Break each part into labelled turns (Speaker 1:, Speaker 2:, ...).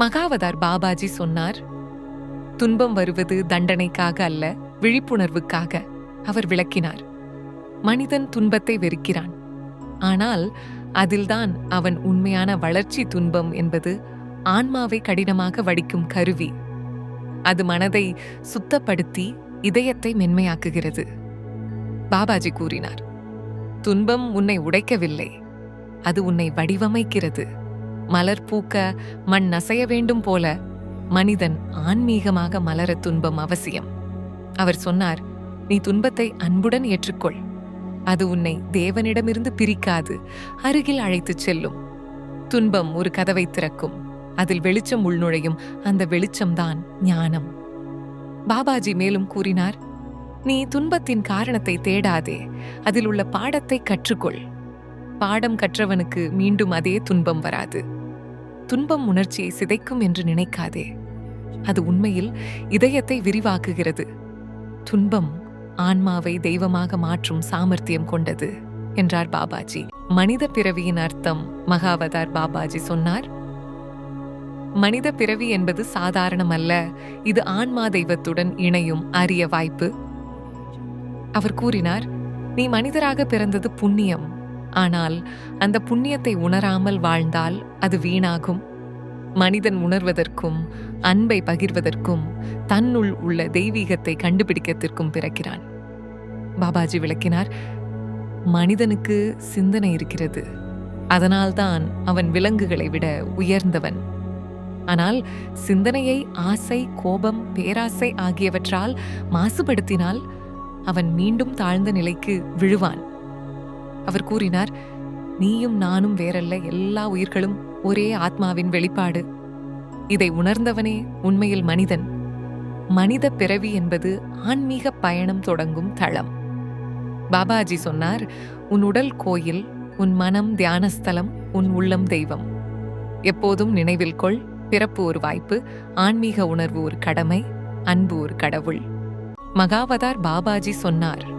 Speaker 1: மகாவதார் பாபாஜி சொன்னார் துன்பம் வருவது தண்டனைக்காக அல்ல விழிப்புணர்வுக்காக அவர் விளக்கினார். மனிதன் துன்பத்தை வெறுக்கிறான். ஆனால் அதில்தான் அவன் உண்மையான வளர்ச்சி துன்பம் என்பது ஆன்மாவை கடினமாக வடிக்கும் கருவி. அது மனதை சுத்தப்படுத்தி இதயத்தை மென்மையாக்குகிறது. பாபாஜி கூறினார் துன்பம் உன்னை உடைக்கவில்லை. அது உன்னை வடிவமைக்கிறது. மலர் பூக்க மண் நசைய வேண்டும் போல மனிதன் ஆன்மீகமாக மலர துன்பம் அவசியம். அவர் சொன்னார் நீ துன்பத்தை அன்புடன் ஏற்றுக்கொள். அது உன்னை தேவனிடமிருந்து பிரிக்காது அருகில் அழைத்துச் செல்லும். துன்பம் ஒரு கதவை திறக்கும். அதில் வெளிச்சம் உள்நுழையும். அந்த வெளிச்சம்தான் ஞானம். பாபாஜி மேலும் கூறினார் நீ துன்பத்தின் காரணத்தை தேடாதே. அதில் உள்ள பாடத்தை கற்றுக்கொள். பாடம் கற்றவனுக்கு மீண்டும் அதே துன்பம் வராது. துன்பம் உணர்ச்சியை சிதைக்கும் என்று நினைக்காதே. அது உண்மையில் இதயத்தை விரிவாக்குகிறது. துன்பம் ஆன்மாவை தெய்வமாக மாற்றும் சாமர்த்தியம் கொண்டது என்றார் பாபாஜி. மனித பிறவியின் அர்த்தம் மகாவதார் பாபாஜி சொன்னார். மனித பிறவி என்பது சாதாரணமல்ல இது ஆன்மா தெய்வத்துடன் இணையும் அரிய வாய்ப்பு. அவர் கூறினார் நீ மனிதராக பிறந்தது புண்ணியம் ஆனால் அந்த புண்ணியத்தை உணராமல் வாழ்ந்தால் அது வீணாகும். மனிதன் உணர்வதற்கும் அன்பை பகிர்வதற்கும் தன்னுள் உள்ள தெய்வீகத்தை கண்டுபிடிக்கத்திற்கும் பிறக்கிறான். பாபாஜி விளக்கினார் மனிதனுக்கு சிந்தனை இருக்கிறது. அதனால்தான் அவன் விலங்குகளை விட உயர்ந்தவன். ஆனால் சிந்தனையை ஆசை கோபம் பேராசை ஆகியவற்றால் மாசுபடுத்தினால் அவன் மீண்டும் தாழ்ந்த நிலைக்கு விழுவான். அவர் கூறினார் நீயும் நானும் வேறல்ல எல்லா உயிர்களும் ஒரே ஆத்மாவின் வெளிப்பாடு. இதை உணர்ந்தவனே உண்மையில் மனிதன். மனித பிறவி என்பது ஆன்மீக பயணம் தொடங்கும் தளம். பாபாஜி சொன்னார் உன் உடல் கோயில் உன் மனம் தியானஸ்தலம் உன் உள்ளம் தெய்வம். எப்போதும் நினைவில் கொள் பிறப்பு ஒரு வாய்ப்பு ஆன்மீக உணர்வு ஒரு கடமை அன்பு ஒரு கடவுள். மகாவதார் பாபாஜி சொன்னார்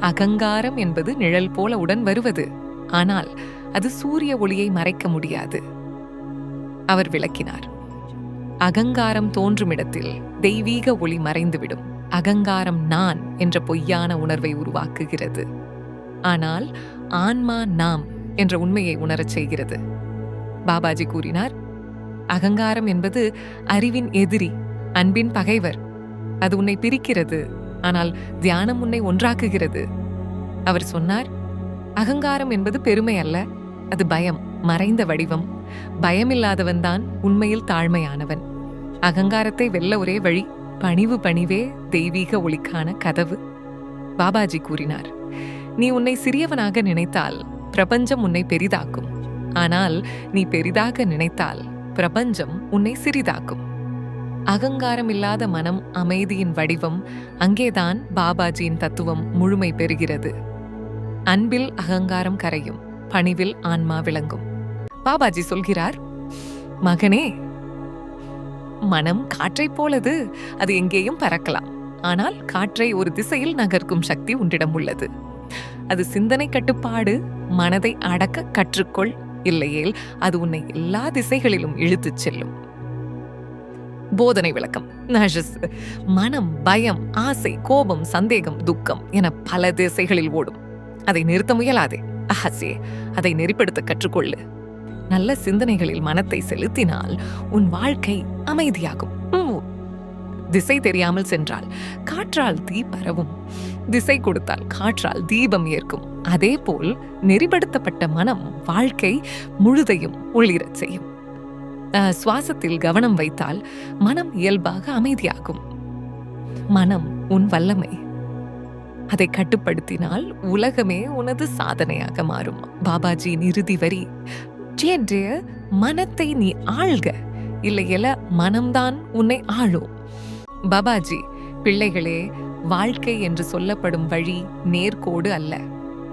Speaker 1: அகங்காரம் என்பது நிழல் போல உடன் வருவது. ஆனால் அது சூரிய ஒளியை மறைக்க முடியாது. அவர் விளக்கினார். அகங்காரம் தோன்றும் இடத்தில் தெய்வீக ஒளி மறைந்துவிடும். அகங்காரம் நான் என்ற பொய்யான உணர்வை உருவாக்குகிறது. ஆனால் ஆன்மா நாம் என்ற உண்மையை உணரச் செய்கிறது. பாபாஜி கூறினார் அகங்காரம் என்பது அறிவின் எதிரி அன்பின் பகைவர். அது உன்னை பிரிக்கிறது. ஆனால் தியானம் உன்னை ஒன்றாக்குகிறது. அவர் சொன்னார் அகங்காரம் என்பது பெருமை அல்ல அது பயம் மறைந்த வடிவம். பயமில்லாதவன் தான் உண்மையில் தாழ்மையானவன். அகங்காரத்தை வெல்ல ஒரே வழி பணிவு பணிவே தெய்வீக ஒளிக்கான கதவு. பாபாஜி கூறினார் நீ உன்னை சிறியவனாக நினைத்தால் பிரபஞ்சம் உன்னை பெரிதாக்கும். ஆனால் நீ பெரிதாக நினைத்தால் பிரபஞ்சம் உன்னை சிறிதாக்கும். அகங்காரம் இல்லாத மனம் அமைதியின் வடிவம் அங்கேதான் பாபாஜியின் தத்துவம் முழுமை பெறுகிறது. அன்பில் அகங்காரம் கரையும் பணிவில் ஆன்மா விளங்கும். பாபாஜி சொல்கிறார் மகனே மனம் காற்றைப் போலது அது எங்கேயும் பறக்கலாம். ஆனால் காற்றை ஒரு திசையில் நகர்க்கும் சக்தி உன்னிடம் உள்ளது. அது சிந்தனை கட்டுப்பாடு மனதை அடக்க கற்றுக்கொள். இல்லையேல் அது உன்னை எல்லா திசைகளிலும் இழுத்துச் செல்லும். போதனை விளக்கம். மனம் பயம் ஆசை கோபம் சந்தேகம் துக்கம் என பல திசைகளில் ஓடும். அதை நிறுத்த முயலாதே. அஹசே அதை நெறிப்படுத்த கற்றுக்கொள்ளு. நல்ல சிந்தனைகளில் மனத்தை செலுத்தினால் உன் வாழ்க்கை அமைதியாகும். திசை தெரியாமல் சென்றால் காற்றால் தீ பரவும். திசை கொடுத்தால் காற்றால் தீபம் ஏற்கும். அதேபோல் நெறிப்படுத்தப்பட்ட மனம் வாழ்க்கை முழுதையும் ஒளிரச் செய்யும். சுவாசத்தில் கவனம் வைத்தால் மனம் இயல்பாக அமைதியாகும். மனம் உன் வல்லமை. அதை கட்டுப்படுத்தினால் உலகமே உனது சாதனையாக மாறும். பாபாஜியின் இறுதி வரி. மனத்தை நீ ஆள்க. இல்லையில மனம்தான் உன்னை ஆளும். பாபாஜி பிள்ளைகளே வாழ்க்கை என்று சொல்லப்படும் வழி நேர்கோடு அல்ல.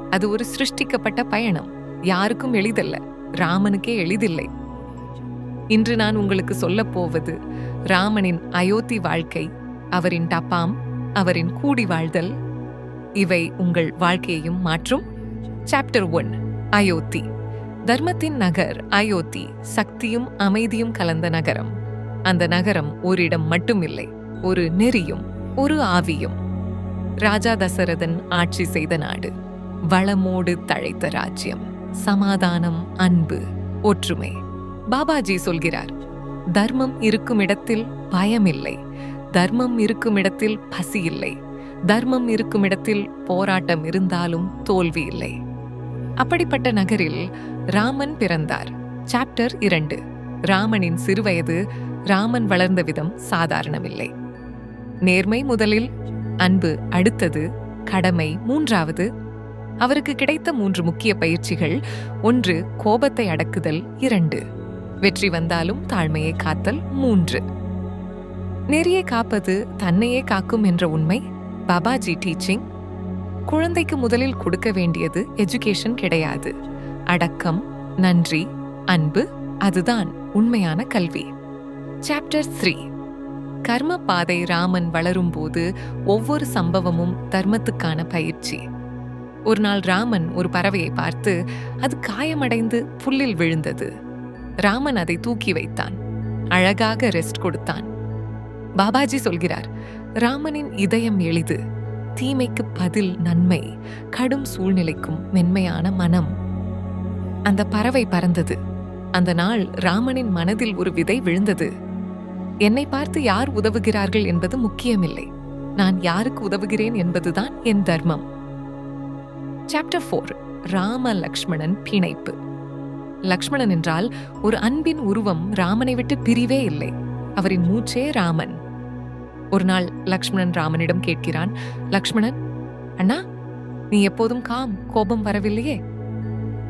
Speaker 1: அது ஒரு சிருஷ்டிக்கப்பட்ட பயணம். யாருக்கும் எளிதல்ல. ராமனுக்கே எளிதில்லை. இன்று நான் உங்களுக்கு சொல்லப் போவது ராமனின் அயோத்தி வாழ்க்கை அவரின் டப்பாம் அவரின் கூடி வாழ்தல். இவை உங்கள் வாழ்க்கையையும் மாற்றும். Chapter one Ayodhya. தர்மத்தின் நகர் அயோத்தி. சக்தியும் அமைதியும் கலந்த நகரம். அந்த நகரம் ஓரிடம் மட்டுமில்லை ஒரு நெறியும் ஒரு ஆவியும். ராஜா தசரதன் ஆட்சி செய்த நாடு வளமோடு தழைத்த ராஜ்யம். சமாதானம் அன்பு ஒற்றுமை. பாபாஜி சொல்கிறார் தர்மம் இருக்கும் இடத்தில் பயம் இல்லை தர்மம் இருக்கும் இடத்தில் பசி இல்லை தர்மம் இருக்கும் இடத்தில் போராட்டம் இருந்தாலும் தோல்வி இல்லை. அப்படிப்பட்ட நகரில் ராமன் பிறந்தார். சாப்டர் இரண்டு. ராமனின் சிறுவயது ராமன் வளர்ந்த விதம் சாதாரணமில்லை. நேர்மை முதலில் அன்பு அடுத்தது கடமை மூன்றாவது. அவருக்கு கிடைத்த மூன்று முக்கிய பயிற்சிகள் ஒன்று கோபத்தை அடக்குதல் இரண்டு. வெற்றி வந்தாலும் தாழ்மையை காத்தல் மூன்று. நெறியை காப்பது தன்னையே காக்கும் என்ற உண்மை பாபாஜி டீச்சிங். குழந்தைக்கு முதலில் கொடுக்க வேண்டியது எஜுகேஷன் கிடையாது. அடக்கம் நன்றி அன்பு அதுதான் உண்மையான கல்வி. சாப்டர் த்ரீ கர்ம பாதை ராமன் வளரும்போது ஒவ்வொரு சம்பவமும் தர்மத்துக்கான பயிற்சி. ஒரு நாள் ராமன் ஒரு பறவையை பார்த்து அது காயமடைந்து புல்லில் விழுந்தது. ராமன் அதை தூக்கி வைத்தான். அழகாக ரெஸ்ட் கொடுத்தான். பாபாஜி சொல்கிறார் ராமனின் இதயம் எளிது. தீமைக்கு பதில் நன்மை. கடும் சூழ்நிலைக்கும் மென்மையான மனம். அந்த பறவை பறந்தது. அந்த நாள் ராமனின் மனதில் ஒரு விதை விழுந்தது. என்னை பார்த்து யார் உதவுகிறார்கள் என்பது முக்கியமில்லை. நான் யாருக்கு உதவுகிறேன் என்பதுதான் என் தர்மம். சாப்டர் ஃபோர் ராம லக்ஷ்மணன் பிணைப்பு. லக்ஷ்மணன் என்றால் ஒரு அன்பின் உருவம் ராமனை விட்டு பிரிவே இல்லை. அவரின் மூச்சே ராமன். ஒரு நாள் லக்ஷ்மணன் ராமனிடம் கேட்கிறான் லக்ஷ்மணன் அண்ணா நீ எப்போதும் காம் கோபம் வரவில்லையே?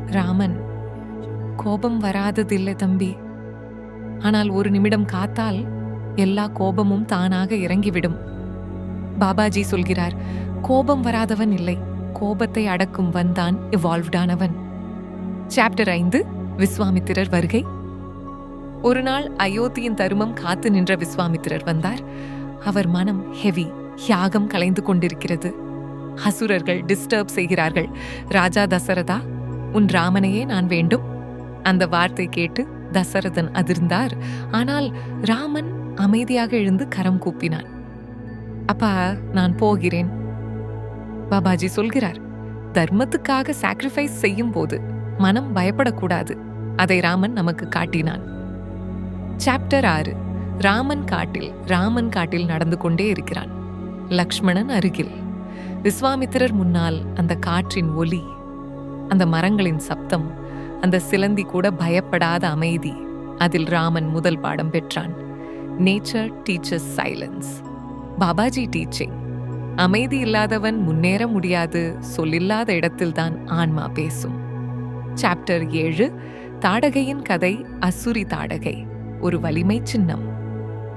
Speaker 1: ராமன் கோபம் வராததில்லை தம்பி. ஆனால் ஒரு நிமிடம் காத்தால் எல்லா கோபமும் தானாக இறங்கிவிடும். பாபாஜி சொல்கிறார் கோபம் வராதவன் இல்லை கோபத்தை அடக்கும் வந்தான் இவால்வ்டானவன் சாப்டர் ஐந்து விஸ்வாமித்திரர் வருகை. ஒரு நாள் அயோத்தியின் தருமம் காத்து நின்ற விஸ்வாமித்திரர் வந்தார். அவர் மனம் ஹெவி யாகம் கலைந்து கொண்டிருக்கிறது. அசுரர்கள் டிஸ்டர்ப் செய்கிறார்கள். ராஜா தசரதா உன் ராமனையே நான் வேண்டும். அந்த வார்த்தை கேட்டு தசரதன் அதிர்ந்தார். ஆனால் ராமன் அமைதியாக எழுந்து கரம் கூப்பினான். அப்பா நான் போகிறேன். பாபாஜி சொல்கிறார் தர்மத்துக்காக சாக்ரிஃபைஸ் செய்யும் போது மனம் பயப்படக்கூடாது. அதை ராமன் நமக்கு காட்டினான். சாப்டர் ஆறு. ராமன் காட்டில் ராமன் காட்டில் நடந்து கொண்டே இருக்கிறான். லக்ஷ்மணன் அருகில். விஸ்வாமித்திரர் முன்னால் அந்த காற்றின் ஒலி அந்த மரங்களின் சப்தம் அந்த சிலந்தி கூட பயப்படாத அமைதி அதில் ராமன் முதல் பாடம் பெற்றான். Nature teachers silence Babaji teaching அமைதி இல்லாதவன் முன்னேற முடியாது சொல்லில்லாத இடத்தில்தான் ஆன்மா பேசும். சாப்டர் ஏழு. தாடகையின் கதை அசுரி தாடகை ஒரு வலிமை சின்னம்.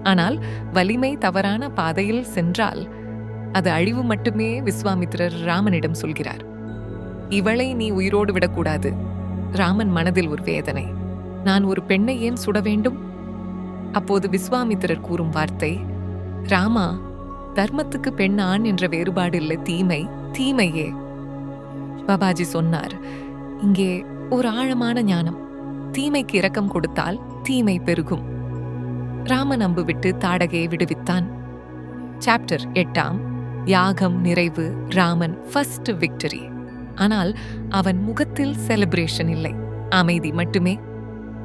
Speaker 1: ஆனால் வலிமை தவறான பாதையில் சென்றால் அது அழிவு மட்டுமே விஸ்வாமித்திரர் ராமனிடம் சொல்கிறார். இவளை நீ உயிரோடு விடக்கூடாது. ராமன் மனதில் ஒரு வேதனை. நான் ஒரு பெண்ணை ஏன் சுட வேண்டும்? அப்போது விஸ்வாமித்திரர் கூறும் வார்த்தை ராமா தர்மத்துக்கு பெண் ஆண் என்ற வேறுபாடு இல்லை தீமை தீமையே. பாபாஜி சொன்னார் இங்கே ஒரு ஆழமான ஞானம். தீமைக்கு இரக்கம் கொடுத்தால் தீமை பெருகும். ராமன் அம்பு விட்டு தாடகையை விடுவித்தான். சாப்டர் எட்டாம். யாகம் நிறைவு ராமன் ஃபர்ஸ்ட் விக்டரி ஆனால் அவன் முகத்தில் செலிப்ரேஷன் இல்லை. அமைதி மட்டுமே.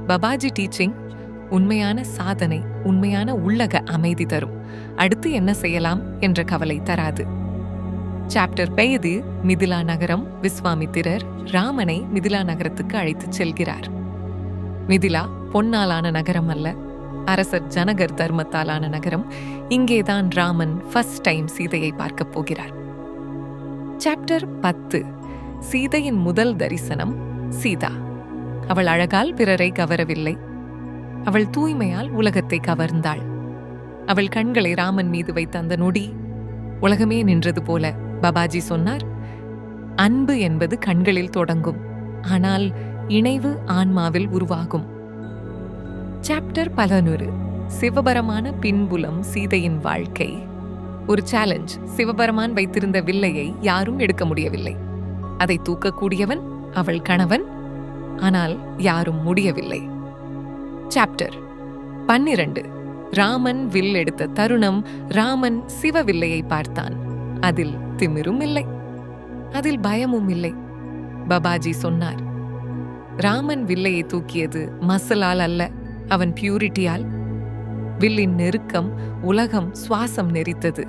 Speaker 1: பபாஜி டீச்சிங் உண்மையான சாதனை உண்மையான உள்ளக அமைதி தரும். அடுத்து என்ன செய்யலாம் என்ற கவலை தராது. சாப்டர் பெய்து மிதிலா நகரம் விஸ்வாமித்திரர் ராமனை மிதிலா நகரத்துக்கு அழைத்துச் செல்கிறார். மிதிலா பொன்னாலான நகரம் அல்ல. அரசர் ஜனகர் தர்மத்தாலான நகரம். இங்கேதான் ராமன் ஃபர்ஸ்ட் டைம் சீதையை பார்க்கப் போகிறார். சாப்டர் பத்து. சீதையின் முதல் தரிசனம் சீதா. அவள் அழகால் பிறரை கவரவில்லை. அவள் தூய்மையால் உலகத்தை கவர்ந்தாள். அவள் கண்களை ராமன் மீது வைத்த அந்த நொடி உலகமே நின்றது போல. பாபாஜி சொன்னார் அன்பு என்பது கண்களில் தொடங்கும். ஆனால் இணைவு ஆன்மாவில் உருவாகும். சாப்டர் பலனூறு சிவபரமான பின்புலம் சீதையின் வாழ்க்கை. ஒரு சேலஞ்ச் சிவபெருமான் வைத்திருந்த வில்லையை யாரும் எடுக்க முடியவில்லை. அதை தூக்கக்கூடியவன் அவள் கணவன் ஆனால் யாரும் முடியவில்லை. சாப்டர் பன்னிரண்டு. ராமன் வில் எடுத்த தருணம் ராமன் சிவவில்லையை பார்த்தான். அதில் திமிரும் இல்லை. அதில் பயமும் இல்லை. பபாஜி சொன்னார் ராமன் வில்லையை தூக்கியது மசலால் அல்ல. அவன் பியூரிட்டியால். வில்லின் நெருக்கம் உலகம் சுவாசம் நெறித்தது.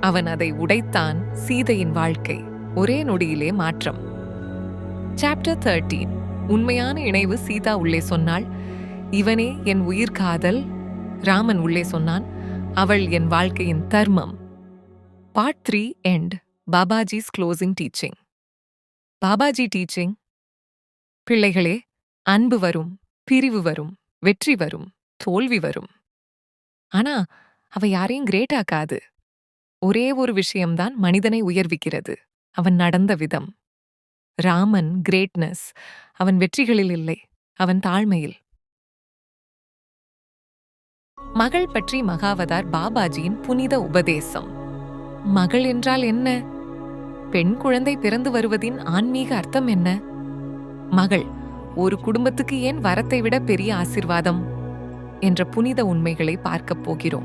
Speaker 1: அவன் அதை உடைத்தான் சீதையின் வாழ்க்கை. ஒரே நொடியிலே மாற்றம். சாப்டர் 13 உண்மையான இணைவு சீதா உள்ளே சொன்னாள். இவனே என் உயிர் காதல் ராமன் உள்ளே சொன்னான். அவள் என் வாழ்க்கையின் தர்மம். Part three end Babaji's closing teaching Babaji teaching பிள்ளைகளே அன்பு வரும் பிரிவு வரும் வெற்றி வரும் தோல்வி வரும். ஆனா அவ யாரையும் கிரேட் ஆக்காது. ஒரே ஒரு விஷயம்தான் மனிதனை உயர்விக்கிறது. அவன் நடந்த விதம். ராமன் கிரேட்னஸ் அவன் வெற்றிகளில் இல்லை அவன் தாழ்மையில். மகள் பற்றி மகாவதார் பாபாஜியின் புனித உபதேசம். மகள் என்றால் என்ன? பெண் குழந்தை பிறந்து வருவதின் ஆன்மீக அர்த்தம் என்ன? மகள் ஒரு குடும்பத்துக்கு ஏன் வரத்தை விட பெரிய ஆசிர்வாதம்? என்ற புனித உண்மைகளை பார்க்கப் போகிறோம்.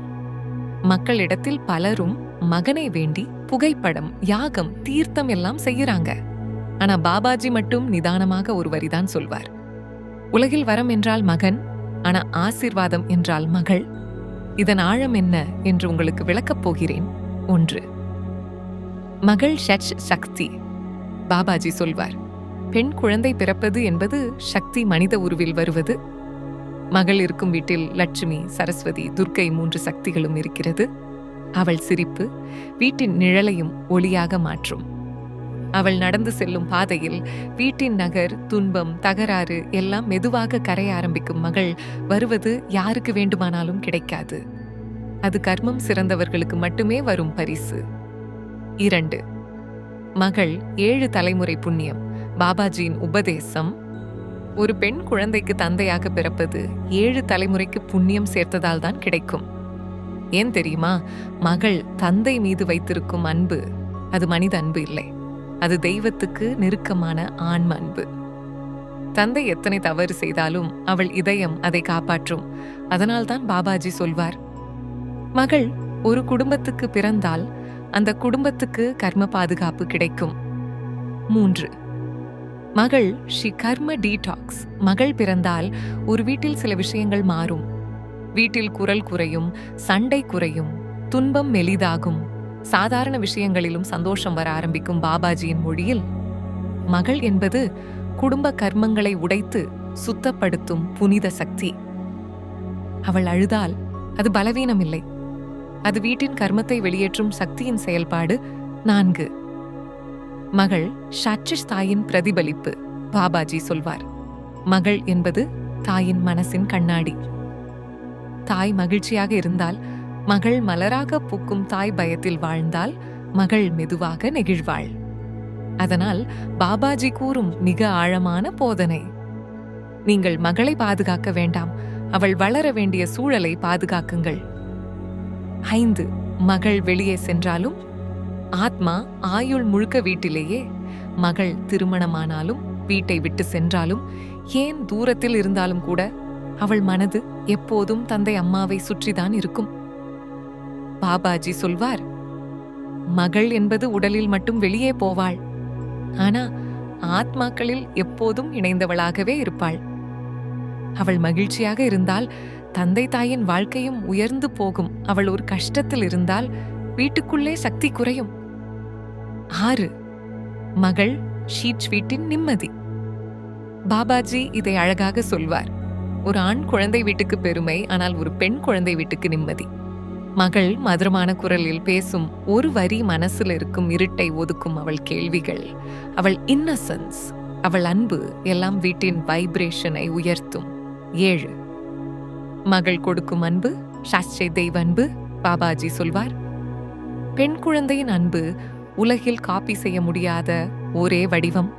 Speaker 1: மக்களிடத்தில் பலரும் மகனை வேண்டி புகைப்படம் யாகம் தீர்த்தம் எல்லாம் செய்யறாங்க. ஆனா பாபாஜி மட்டும் நிதானமாக ஒரு வரிதான் சொல்வார். உலகில் வரம் என்றால் மகன் ஆனா ஆசிர்வாதம் என்றால் மகள். இதன் ஆழம் என்ன என்று உங்களுக்கு விளக்கப் போகிறேன். ஒன்று. மகள் ஷட் சக்தி பாபாஜி சொல்வார். பெண் குழந்தை பிறப்பது என்பது சக்தி மனித உருவில் வருவது. மகள் இருக்கும் வீட்டில் லட்சுமி சரஸ்வதி துர்க்கை மூன்று சக்திகளும் இருக்கிறது. அவள் சிரிப்பு வீட்டின் நிழலையும் ஒளியாக மாற்றும். அவள் நடந்து செல்லும் பாதையில் வீட்டின் நகர் துன்பம் தகராறு எல்லாம் மெதுவாக கரைய ஆரம்பிக்கும் மகள் வருவது யாருக்கு வேண்டுமானாலும் கிடைக்காது. அது கர்மம் சிறந்தவர்களுக்கு மட்டுமே வரும் பரிசு. இரண்டு மகள் ஏழு தலைமுறை புண்ணியம். பாபாஜியின் உபதேசம் ஒரு பெண் குழந்தைக்கு தந்தையாக பிறப்பது ஏழு தலைமுறைக்கு புண்ணியம் சேர்த்ததால் தான் கிடைக்கும். ஏன் தெரியுமா? மகள் தந்தை மீது வைத்திருக்கும் அன்பு அது மனித அன்பு இல்லை. அது தெய்வத்துக்கு நெருக்கமான ஆன்ம அன்பு. தந்தை எத்தனை தவறு செய்தாலும் அவள் இதயம் அதை காப்பாற்றும். அதனால்தான் பாபாஜி சொல்வார் மகள் ஒரு குடும்பத்துக்கு பிறந்தால் அந்த குடும்பத்துக்கு கர்ம பாதுகாப்பு கிடைக்கும். மூன்று மகள் ஷி கர்ம டீடாக்ஸ் மகள் பிறந்தால் ஒரு வீட்டில் சில விஷயங்கள் மாறும். வீட்டில் குரல் குறையும் சண்டை குறையும் துன்பம் மெலிதாகும் சாதாரண விஷயங்களிலும் சந்தோஷம் வர ஆரம்பிக்கும் பாபாஜியின் மொழியில் மகள் என்பது குடும்ப கர்மங்களை உடைத்து சுத்தப்படுத்தும் புனித சக்தி. அவள் அழுதால் அது பலவீனம் இல்லை அது வீட்டின் கர்மத்தை வெளியேற்றும் சக்தியின் செயல்பாடு நான்கு. மகள் ஷாட்சிஷ் தாயின் பிரதிபலிப்பு பாபாஜி சொல்வார். மகள் என்பது தாயின் மனசின் கண்ணாடி. தாய் மகிழ்ச்சியாக இருந்தால் மகள் மலராக பூக்கும் தாய் பயத்தில் வாழ்ந்தால் மகள் மெதுவாக நெகிழ்வாள். அதனால் பாபாஜி கூறும் மிக ஆழமான போதனை. நீங்கள் மகளை பாதுகாக்க வேண்டாம் அவள் வளர வேண்டிய சூழலை பாதுகாக்குங்கள். ஐந்து மகள் வெளியே சென்றாலும் ஆத்மா ஆயுள் முழுக்க வீட்டிலேயே மகள் திருமணமானாலும் வீட்டை விட்டு சென்றாலும் ஏன் தூரத்தில் இருந்தாலும் கூட அவள் மனது எப்போதும் தந்தை அம்மாவை சுற்றிதான் இருக்கும். பாபாஜி சொல்வார் மகள் என்பது உடலில் மட்டும் வெளியே போவாள். ஆனா ஆத்மாக்களில் எப்போதும் இணைந்தவளாகவே இருப்பாள். அவள் மகிழ்ச்சியாக இருந்தால் தந்தை தாயின் வாழ்க்கையும் உயர்ந்து போகும். அவள் ஒரு கஷ்டத்தில் இருந்தால் வீட்டுக்குள்ளே சக்தி குறையும். ஆறு. மகள் ஷீட் வீட்டின் நிம்மதி. பாபாஜி இதை அழகாக சொல்வார். ஒரு ஆண் குழந்தை வீட்டுக்கு பெருமை ஆனால் ஒரு பெண் குழந்தை வீட்டுக்கு நிம்மதி. மகள் மதுரமான குரலில் பேசும் ஒரு வரி மனசில் இருக்கும் இருட்டை ஒதுக்கும் அவள் கேள்விகள். அவள் இன்னசென்ஸ் அவள் அன்பு எல்லாம் வீட்டின் வைப்ரேஷனை உயர்த்தும். ஏழு. மகள் கொடுக்கும் அன்பு சாஸ்திரி தெய்வ அன்பு பாபாஜி சொல்வார். பெண் குழந்தையின் அன்பு உலகில் காப்பி செய்ய முடியாத ஒரே வடிவம்.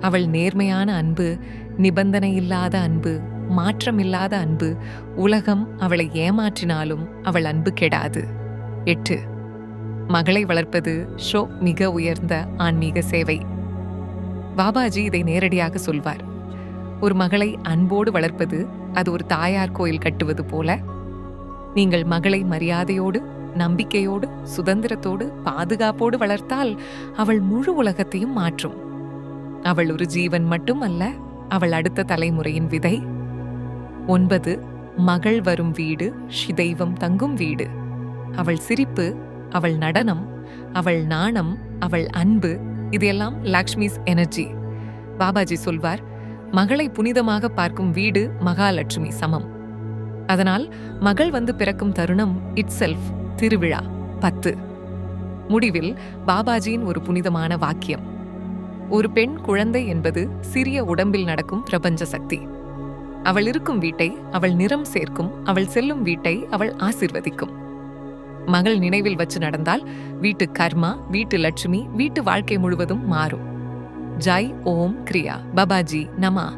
Speaker 1: அவள் நேர்மையான அன்பு நிபந்தனை இல்லாத அன்பு மாற்றமில்லாத அன்பு உலகம் அவளை ஏமாற்றினாலும் அவள் அன்பு கெடாது. எட்டு மகளை வளர்ப்பது ஷோ மிக உயர்ந்த ஆன்மீக சேவை. பாபாஜி இதை நேரடியாக சொல்வார். ஒரு மகளை அன்போடு வளர்ப்பது அது ஒரு தாயார் கோயில் கட்டுவது போல. நீங்கள் மகளை மரியாதையோடு நம்பிக்கையோடு சுதந்திரத்தோடு பாதுகாப்போடு வளர்த்தால் அவள் முழு உலகத்தையும் மாற்றும். அவள் ஒரு ஜீவன் மட்டும் அல்ல அவள் அடுத்த தலைமுறையின் விதை. ஒன்பது மகள் வரும் வீடு ஷிதெய்வம் தங்கும் வீடு. அவள் சிரிப்பு அவள் நடனம் அவள் நாணம் அவள் அன்பு இதெல்லாம் லாக்ஷ்மிஸ் எனர்ஜி. பாபாஜி சொல்வார் மகளை புனிதமாக பார்க்கும் வீடு மகாலட்சுமி சமம். அதனால் மகள் வந்து பிறக்கும் தருணம் இட் செல்ஃப் திருவிழா பத்து. முடிவில் பாபாஜியின் ஒரு புனிதமான வாக்கியம். ஒரு பெண் குழந்தை என்பது சிறிய உடம்பில் நடக்கும் பிரபஞ்ச சக்தி. அவள் இருக்கும் வீட்டை அவள் நிறம் சேர்க்கும் அவள் செல்லும் வீட்டை அவள் ஆசிர்வதிக்கும். மகள் நினைவில் வச்சு நடந்தால் வீட்டு கர்மா வீட்டு லட்சுமி வீட்டு வாழ்க்கை முழுவதும் மாறும். ஜை ஓம் கிரியா. பபாஜி நமா.